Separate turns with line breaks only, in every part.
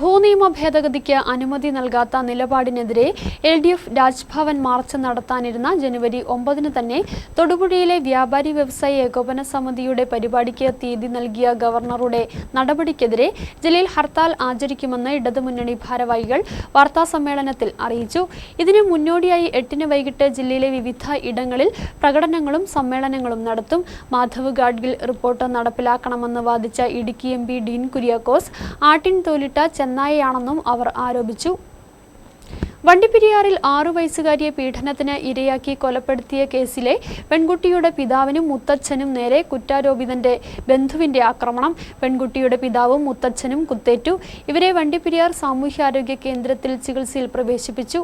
ഭൂനിയമ ഭേദഗതിക്ക് അനുമതി നൽകാത്ത നിലപാടിനെതിരെ L D F Raj Bhavan march നടത്താനിരുന്ന ജനുവരി ഒമ്പതിന് തന്നെ തൊടുപുഴയിലെ വ്യാപാരി വ്യവസായ ഏകോപന സമിതിയുടെ പരിപാടിക്ക് തീയതി നൽകിയ ഗവർണറുടെ നടപടിക്കെതിരെ ജില്ലയിൽ ഹർത്താൽ ആചരിക്കുമെന്ന് ഇടതുമുന്നണി ഭാരവാഹികൾ വാർത്താസമ്മേളനത്തിൽ അറിയിച്ചു. ഇതിന് മുന്നോടിയായി എട്ടിന് വൈകിട്ട് ജില്ലയിലെ വിവിധ ഇടങ്ങളിൽ പ്രകടനങ്ങളും സമ്മേളനങ്ങളും നടത്തും. മാധവ് ഗാഡ്ഗിൽ റിപ്പോർട്ട് നടപ്പിലാക്കണമെന്ന് വാദിച്ച ഇടുക്കി എം ഡീൻ കുര്യാക്കോസ് ആട്ടിൻ തോലിട്ട ചെന്നായയാണെന്നും അവർ ആരോപിച്ചു. വണ്ടിപ്പെരിയാറിൽ ആറു വയസ്സുകാരിയെ പീഡനത്തിന് ഇരയാക്കി കൊലപ്പെടുത്തിയ കേസിലെ പെൺകുട്ടിയുടെ പിതാവിനും മുത്തച്ഛനും നേരെ കുറ്റാരോപിതന്റെ ബന്ധുവിന്റെ ആക്രമണം. പെൺകുട്ടിയുടെ പിതാവും മുത്തച്ഛനും കുത്തേറ്റു. ഇവരെ വണ്ടിപ്പെരിയാർ സാമൂഹ്യാരോഗ്യ കേന്ദ്രത്തിൽ ചികിത്സയിൽ പ്രവേശിപ്പിച്ചു.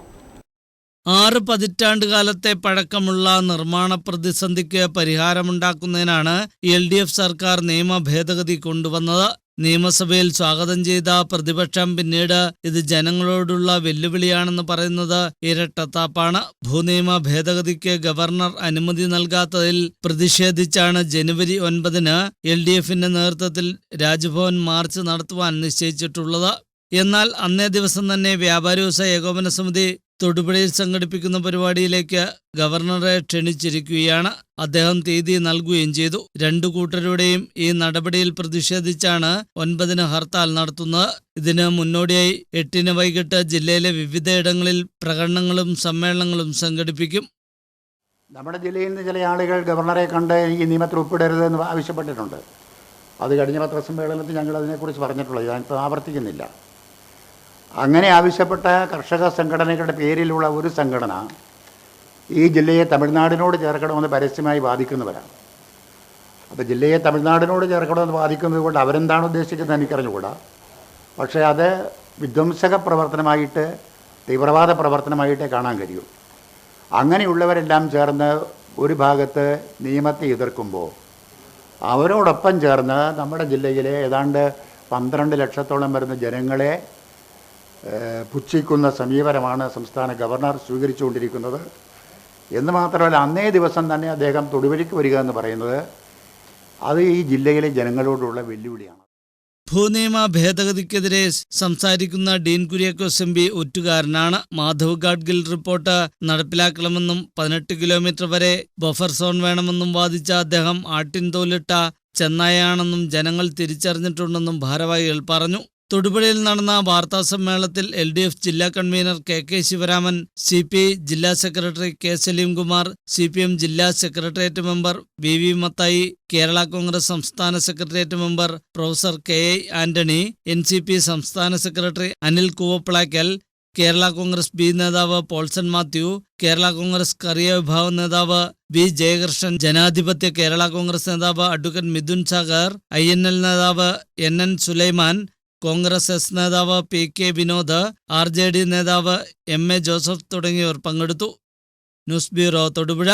ആറ് പതിറ്റാണ്ട് കാലത്തെ പഴക്കമുള്ള നിർമ്മാണ പ്രതിസന്ധിക്ക് പരിഹാരമുണ്ടാക്കുന്നതിനാണ് എൽ ഡി എഫ് സർക്കാർ നിയമ ഭേദഗതി കൊണ്ടുവന്നത്. നിയമസഭയിൽ സ്വാഗതം ചെയ്ത പ്രതിപക്ഷം പിന്നീട് ഇത് ജനങ്ങളോടുള്ള വെല്ലുവിളിയാണെന്ന് പറയുന്നത് ഇരട്ടത്താപ്പാണ്. ഭൂനിയമ ഭേദഗതിക്ക് ഗവർണർ അനുമതി നൽകാത്തതിൽ പ്രതിഷേധിച്ചാണ് ജനുവരി ഒൻപതിന് എൽ ഡി എഫിന്റെ നേതൃത്വത്തിൽ രാജ്ഭവൻ മാർച്ച് നടത്തുവാൻ നിശ്ചയിച്ചിട്ടുള്ളത്. എന്നാൽ അന്നേ ദിവസം തന്നെ വ്യാപാരി വ്യവസായ ഏകോപന സമിതി തൊടുപുഴയിൽ സംഘടിപ്പിക്കുന്ന പരിപാടിയിലേക്ക് ഗവർണറെ ക്ഷണിച്ചിരിക്കുകയാണ്. അദ്ദേഹം തീയതി നൽകുകയും ചെയ്തു. രണ്ടു കൂട്ടരുടെയും ഈ നടപടിയിൽ പ്രതിഷേധിച്ചാണ് ഒൻപതിന് ഹർത്താൽ നടത്തുന്നത്. ഇതിന് മുന്നോടിയായി എട്ടിന് വൈകിട്ട് ജില്ലയിലെ വിവിധയിടങ്ങളിൽ പ്രകടനങ്ങളും സമ്മേളനങ്ങളും സംഘടിപ്പിക്കും.
നമ്മുടെ ജില്ലയിൽ നിന്ന് ചില ആളുകൾ ഗവർണറെ കണ്ട് ഈ നിയമത്തിൽ ഒപ്പിടരുതെന്ന് ആവശ്യപ്പെട്ടിട്ടുണ്ട്. അത് കഴിഞ്ഞ പത്രസമ്മേളനത്തിൽ ഞങ്ങൾ അതിനെക്കുറിച്ച് പറഞ്ഞിട്ടുള്ളത് ഞാനിപ്പോൾ ആവർത്തിക്കുന്നില്ല. അങ്ങനെ ആവശ്യപ്പെട്ട കർഷക സംഘടനകളുടെ പേരിലുള്ള ഒരു സംഘടന ഈ ജില്ലയെ തമിഴ്നാടിനോട് ചേർക്കണമെന്ന് പരസ്യമായി വാദിക്കുന്നവരാണ്. അപ്പോൾ ജില്ലയെ തമിഴ്നാടിനോട് ചേർക്കണമെന്ന് വാദിക്കുന്നത് കൊണ്ട് അവരെന്താണ് ഉദ്ദേശിക്കുന്നത് എനിക്കറിഞ്ഞുകൂടാ. പക്ഷേ അത് വിധ്വംസക പ്രവർത്തനമായിട്ട് തീവ്രവാദ പ്രവർത്തനമായിട്ടേ കാണാൻ കഴിയൂ. അങ്ങനെയുള്ളവരെല്ലാം ചേർന്ന് ഒരു ഭാഗത്ത് നിയമത്തെ എതിർക്കുമ്പോൾ അവരോടൊപ്പം ചേർന്ന് നമ്മുടെ ജില്ലയിലെ ഏതാണ്ട് പന്ത്രണ്ട് ലക്ഷത്തോളം വരുന്ന ജനങ്ങളെ പുച്ഛിക്കുന്ന സമീപനമാണ് സംസ്ഥാന ഗവർണർ സ്വീകരിച്ചുകൊണ്ടിരിക്കുന്നത്. എന്ന് മാത്രമല്ല അന്നേ ദിവസം തന്നെ അദ്ദേഹം തൊടുവഴിക്ക് വരിക എന്ന് പറയുന്നത് അത് ഈ ജില്ലയിലെ ജനങ്ങളോടുള്ള വെല്ലുവിളിയാണ്.
ഭൂനിയമ ഭേദഗതിക്കെതിരെ സംസാരിക്കുന്ന ഡീൻ കുര്യാക്കോസ് എം പി ഒറ്റുകാരനാണ്. മാധവ് ഗാഡ്ഗിൽ റിപ്പോർട്ട് നടപ്പിലാക്കണമെന്നും പതിനെട്ട് കിലോമീറ്റർ വരെ ബഫർ സോൺ വേണമെന്നും വാദിച്ച അദ്ദേഹം ആട്ടിൻ തോലിട്ട ചെന്നായാണെന്നും ജനങ്ങൾ തിരിച്ചറിഞ്ഞിട്ടുണ്ടെന്നും ഭാരവാഹികൾ പറഞ്ഞു. തൊടുപുഴയിൽ നടന്ന വാർത്താ സമ്മേളനത്തിൽ എൽ ഡി എഫ് ജില്ലാ convener K K Sivaraman C P I ജില്ലാ secretary K Saleemkumar C P M ജില്ലാ secretariat member V V Mathai Kerala Congress സംസ്ഥാന secretariat member professor K A Antony N C P സംസ്ഥാന secretary Anil കൂവപ്പിളാക്കൽ Kerala Congress B നേതാവ് പോൾസൺ മാത്യു കേരള കോൺഗ്രസ് കറിയ വിഭാഗം നേതാവ് V Jayakrishnan ജനാധിപത്യ കേരള കോൺഗ്രസ് നേതാവ് advocate Mithun Sagar I N L നേതാവ് N N Sulaiman Congress S നേതാവ് പി കെ വിനോദ് ആർ നേതാവ് എം എ ജോസഫ് തുടങ്ങിയവർ പങ്കെടുത്തു. News bureau Thodupuzha.